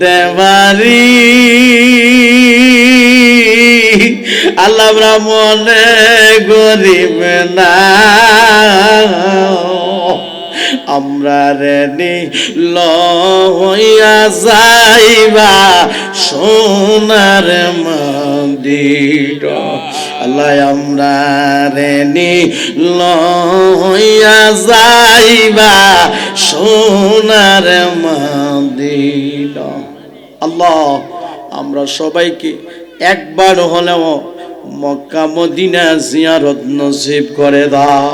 দেবারি আল্লাহ আমরা মনে গরিব না। আমরা রেনি লইয়া যাইবা সোনার মন্দির। আল্লাহ আমরা রেনি লইয়া যাইবা সোনার মন্দির। আল্লাহ আমরা সবাইকে একবার হলেও মক্কা মদিনা জিয়ারত নসিব করে দাও।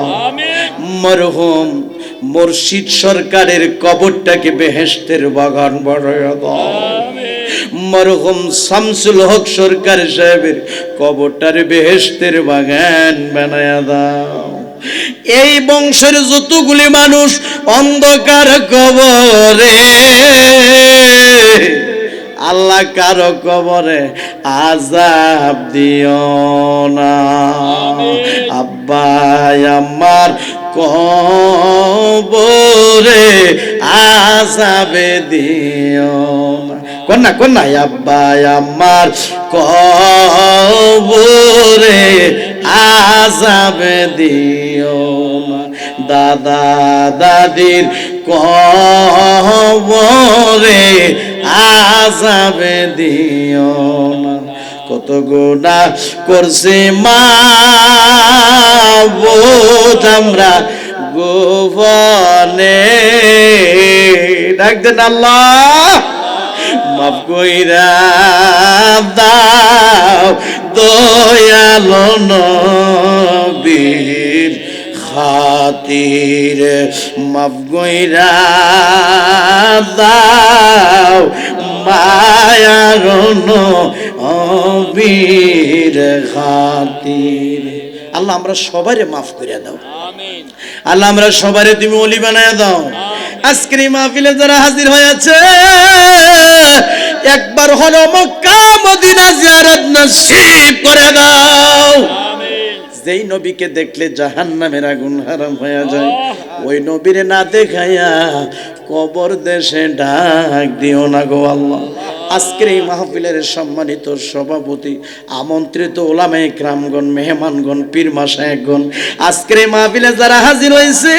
মরহুম মুর্শিদ সরকারের কবরটাকে বেহেস্তের বাগান বাড়াইয়া দাও। মরহুম শামসুল হক সরকার সাহেবের কবরটার বেহেস্তের বাগান বানায়া দাও। এই বংশের যতগুলি মানুষ অন্ধকার কবরে আল্লাহ কারও কবরে আজাব দিও না। আব্বা আমার কবরে আজাবে দিও না। কন্যা কন্যা আব্বা আমার কবরে আজাবে দিও না। দাদা দাদির কবরে আজাবে দিও না কত গুণা করছে মা। বোধ আমরা গোবনে ডাকতেন আল্লাহ। মাফ কইরা দাও দয়ালো নবীর খাতির। মাফ কইরা দাও মায়ার নবীর খাতির। আল্লাহ আমরা সবারে মাফ করে দাও। আল্লাহ আমরা সবারে তুমি অলি বানায় দাও। আজকের এই মাহফিলে যারা হাজির হয়েছে একবার হলো মক্কা মদিনা জিয়ারত নসিব করে দাও। যেই নবীকে দেখলে জাহান্নামের আগুন হারাম হয়ে যায় ওই নবীরে না দেখাইয়া কবর দেশে ডাক দিও না গো আল্লাহ। আজকের এই মাহফিলের সম্মানিত সভাপতি, আমন্ত্রিত ওলামে ক্রামগণ মেহমানগণ, পীর মাসায়কগণ আজকের এই মাহফিলে যারা হাজির হয়েছে,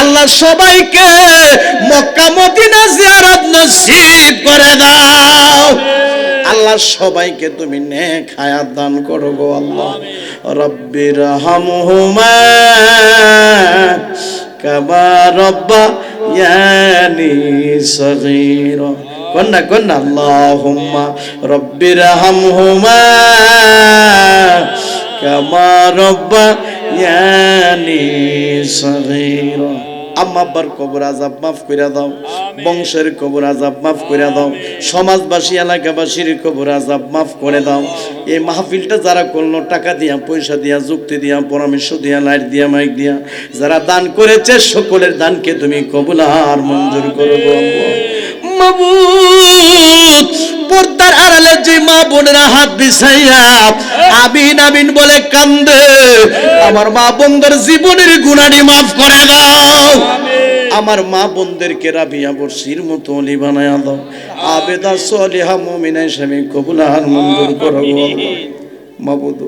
আল্লাহ সবাইকে মক্কা মদিনা জিয়ারত নসিব করে দাও। আল্লাহ সবাইকে তুমি নেক হায়াত দান করো গো আল্লাহ। রব্বির হামহুমা কামা রব্বা ইয়ানি সগীরা। কন্যা কন্যা আল্লাহুম্মা রব্বির হামহুমা কামা রব্বা ইয়ানি সগীরা। আম্মা আব্বার কবর আজাব মাফ করে দাও। বংশের কবর আজাব মাফ করে দাও। সমাজবাসী এলাকাবাসীর কবর আজাব মাফ করে দাও। এই মাহফিলটা যারা করল টাকা দিয়া পয়সা দিয়া যুক্তি দিয়া পরামর্শ দিয়া লাইট দিয়া মাইক দিয়া যারা দান করেছে সকলের দানকে তুমি কবুল আর মঞ্জুর করো মাবুদ পর্দার আড়ালে যে মা বোনেরা হাত বিছাইয়া আবিন আবিন বলে কান্দে আমার মা বোনদের জীবনের গুণানি মাফ করে দাও। আমার মা বোনদেরকে রাবিয়া বর্ষির মতো অলি বানায়া দাও আবেদা সলিহা মুমিনা স্বামী কবুলার মঞ্জুর করো। মাবুদ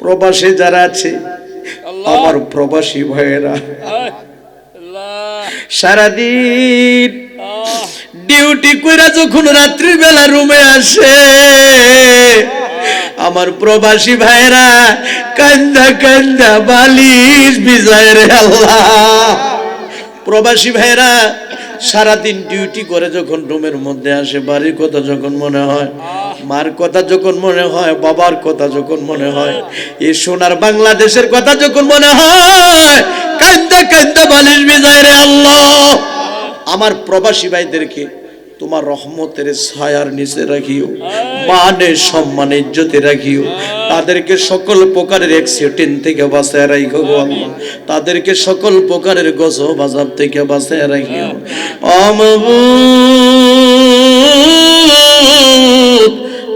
প্রবাসে যারা আছে আমার প্রবাসী ভাইয়েরা সারাদিন ডিউটি কইরা যখন রাত্রি বেলা রুমে আসে আমার প্রবাসী ভাইরা কান্দা কান্দা বালিশ বিজয় রে আল্লাহ। প্রবাসী ভাইরা সারাদিন ডিউটি করে যখন রুমের মধ্যে আসে, বাড়ির কথা যখন মনে হয়, মার কথা যখন মনে হয়, বাবার কথা যখন মনে হয়, এ সোনার বাংলাদেশের কথা যখন মনে হয়, কান্দা কান্দা বালিশ বিজয় রে আল্লাহ। আমার প্রবাসী ভাইদেরকে তোমার রহমতের ছায়ার নিচে রাখিও মানে সম্মান ইজ্জতে রাখিও। তাদেরকে সকল প্রকারের অ্যাক্সিডেন্ট থেকে বাঁচায় রাখিও গো আল্লাহ। তাদেরকে সকল প্রকারের গজব আজাব থেকে বাঁচায় রাখিও।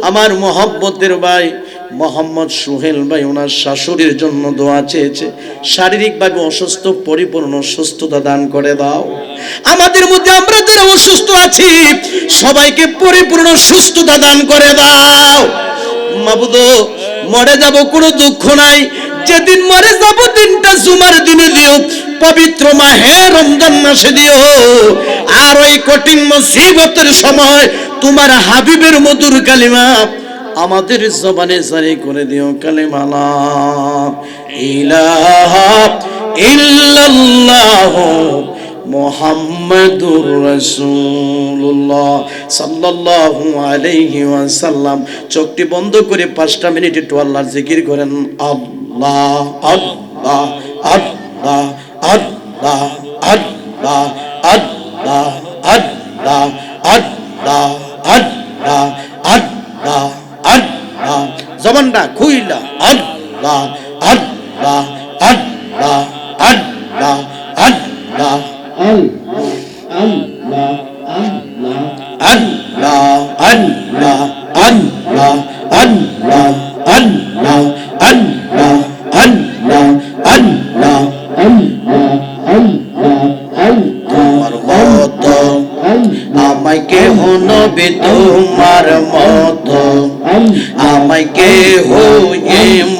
আমার মোহাব্বতের ভাই মোহাম্মদ সুহেল ভাই ওনার শাশুড়ির জন্য দোয়া চেয়েছে। শারীরিকভাবে অসুস্থ, পরিপূর্ণ সুস্থতা দান করে দাও। আমাদের মধ্যে আমরা যারা অসুস্থ আছি, সবাইকে পরিপূর্ণ সুস্থতা দান করে দাও। মাবুদ, মরে যাব, কোনো দুঃখ নাই। যেদিন মরে যাব, দিনটা জুমার দিনে দিও। পবিত্র মাহে রমজান মাসে দিও। আর ওই কঠিন মুসিবতের সময় তোমার হাবিবের মধুর কালিমা আমাদের জবানে জারি করে দিও কালিমালা ইলাহা ইল্লাল্লাহ মোহাম্মদুর রাসূলুল্লাহ সাল্লাল্লাহু আলাইহি ওয়াসাল্লাম চোখটি বন্ধ করে পাঁচটা মিনিট একটু আল্লাহর জিকির করেন আল্লাহ আল্লাহ আল্লাহ আল্লাহ আল্লাহ আল্লাহ আল্লাহ আল্লাহ আল্লাহ আল্লাহ আল্লাহ জবানটা খুইলা আল্লাহ আল্লাহ আল্লাহ আল্লাহ। আল্লাহ আল্লাহ। আমায় কেহ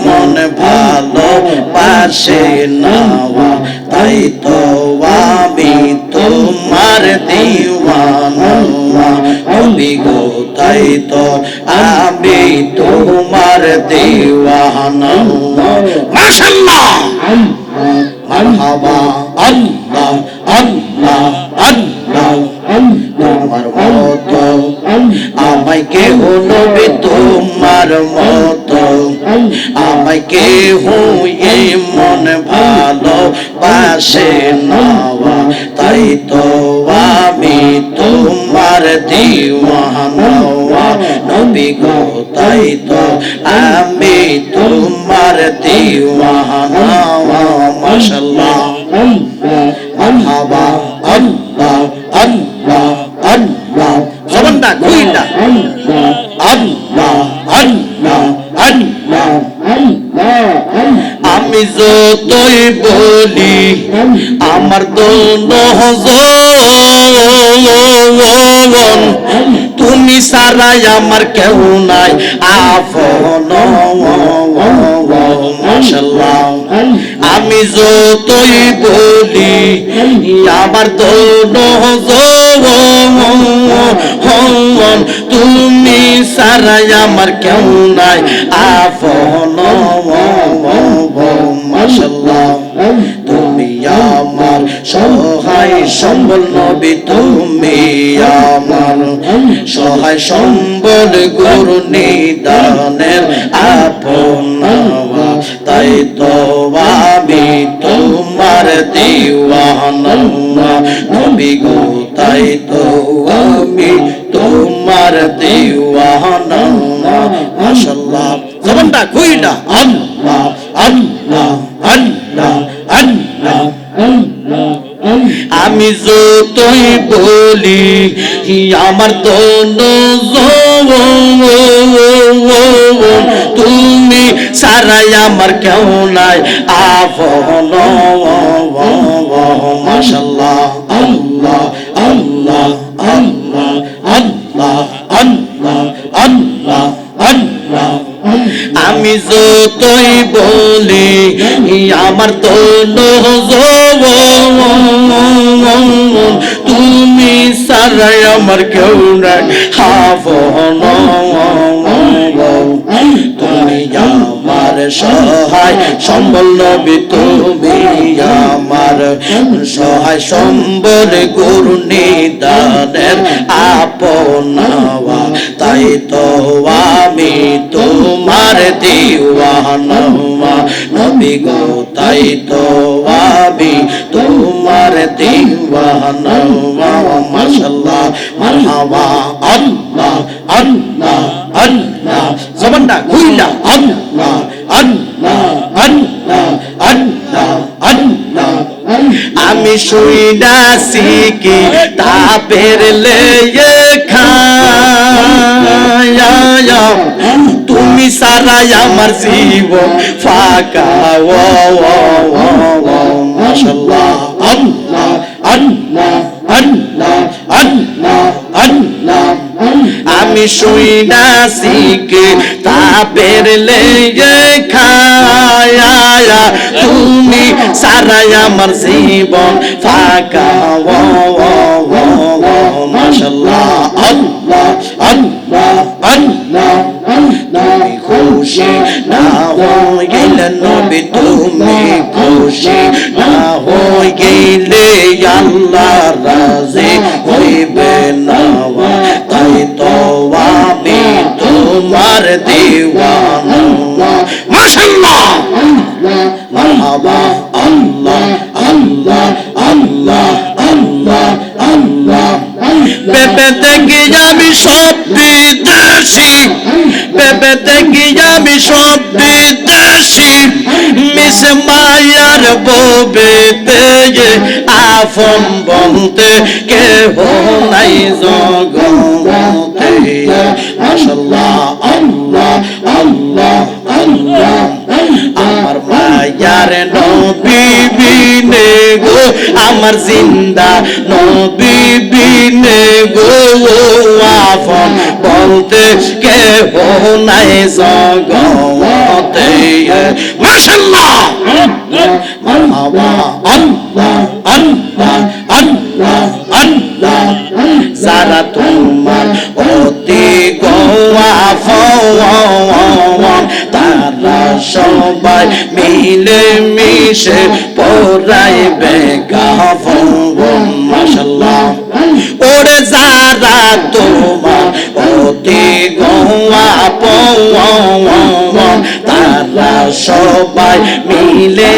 মন ভালো পাশে নাওয়া তাই তো আমি তোমার দিওয়ানা। গো তাই তো আমি তোমার দিওয়ানা। মাশাআল্লাহ মারহাবা। আমায় কেহ মন ভালো পাশে নাওয়া তাই তো আমি তোমার দিওয়ানা নবী গো তাই তো আমি তোমার দিওয়ানা মাশাআল্লাহ। মারহাবা। যতই বলি, আমার দোন তুমি সারাই আমার কেউ নাই। আফন আমি যতই বলি, আমার দোন তুমি সারাই আমার কেউ নাই। আফন মাশাল্লাহ তুমি আমার সহায় সম্বল নবী তুমি আমার সহায় সম্বল গুরু নিদানের আপনাওয়া তাই তো আমি তোমার দিওয়ানা। নবী গো তাই তো আমি তোমার দিওয়ানা। মাশাআল্লাহ। জবানটা আল্লাহ আল্লাহ আমি যতই বলি আমার দোন তুমি সারাই আমার কেউ নাই আফন যতই বলি, আমার তো তুমি সারাই আমার কেউ নাই। হাফন তুমি আমার সহায় সম্বল নবী, তুমি আমার সহায় সম্বল গুরু নিদানের আপনাওয়া তাই তো দিওয়ানা নবী গো তাই তো আমি তোমার আমি শুইনাছি কি তাপের লেয়ে খায়া সারাই আমার ফাঁকা। ও ও ও ও আল্লাহ আল্লাহ আল্লাহ আল্লাহ আল্লাহ। আমি শুই না শিখে তাপের লেগে খায়া। তুমি সারাই আমার জীবন ফাঁকা। ও ও ও মাশাল্লাহ আল্লাহ আল্লাহ আল্লাহ তুমি খুশি না হইলে নবী তুমি খুশি না হইলে আল্লাহ রাজি হইবে না তাই তো আমি তোমার দিওয়ানা মাশাআল্লাহ। মারহাবা দেখি আমি সব বিদেশি মিস মায়ার ববেতে আফম বলতে কেহ নাই জগতে। মাশাল্লাহ, আল্লাহ আল্লাহ আল্লাহ। মায়ার নবী গো আমার জিন্দা নবী বিনে গো আফন বলতে কে হো নাই জগতে মাশাআল্লাহ মারহাবা আল্লাহ আল্লাহ আল্লাহ আল্লাহ যারা মিলে মিশে পড়াইবে গাফন মাশাল্লাহ ওরে যারা তোমার অতি গোয়া পওয়ান তারা সবাই মিলে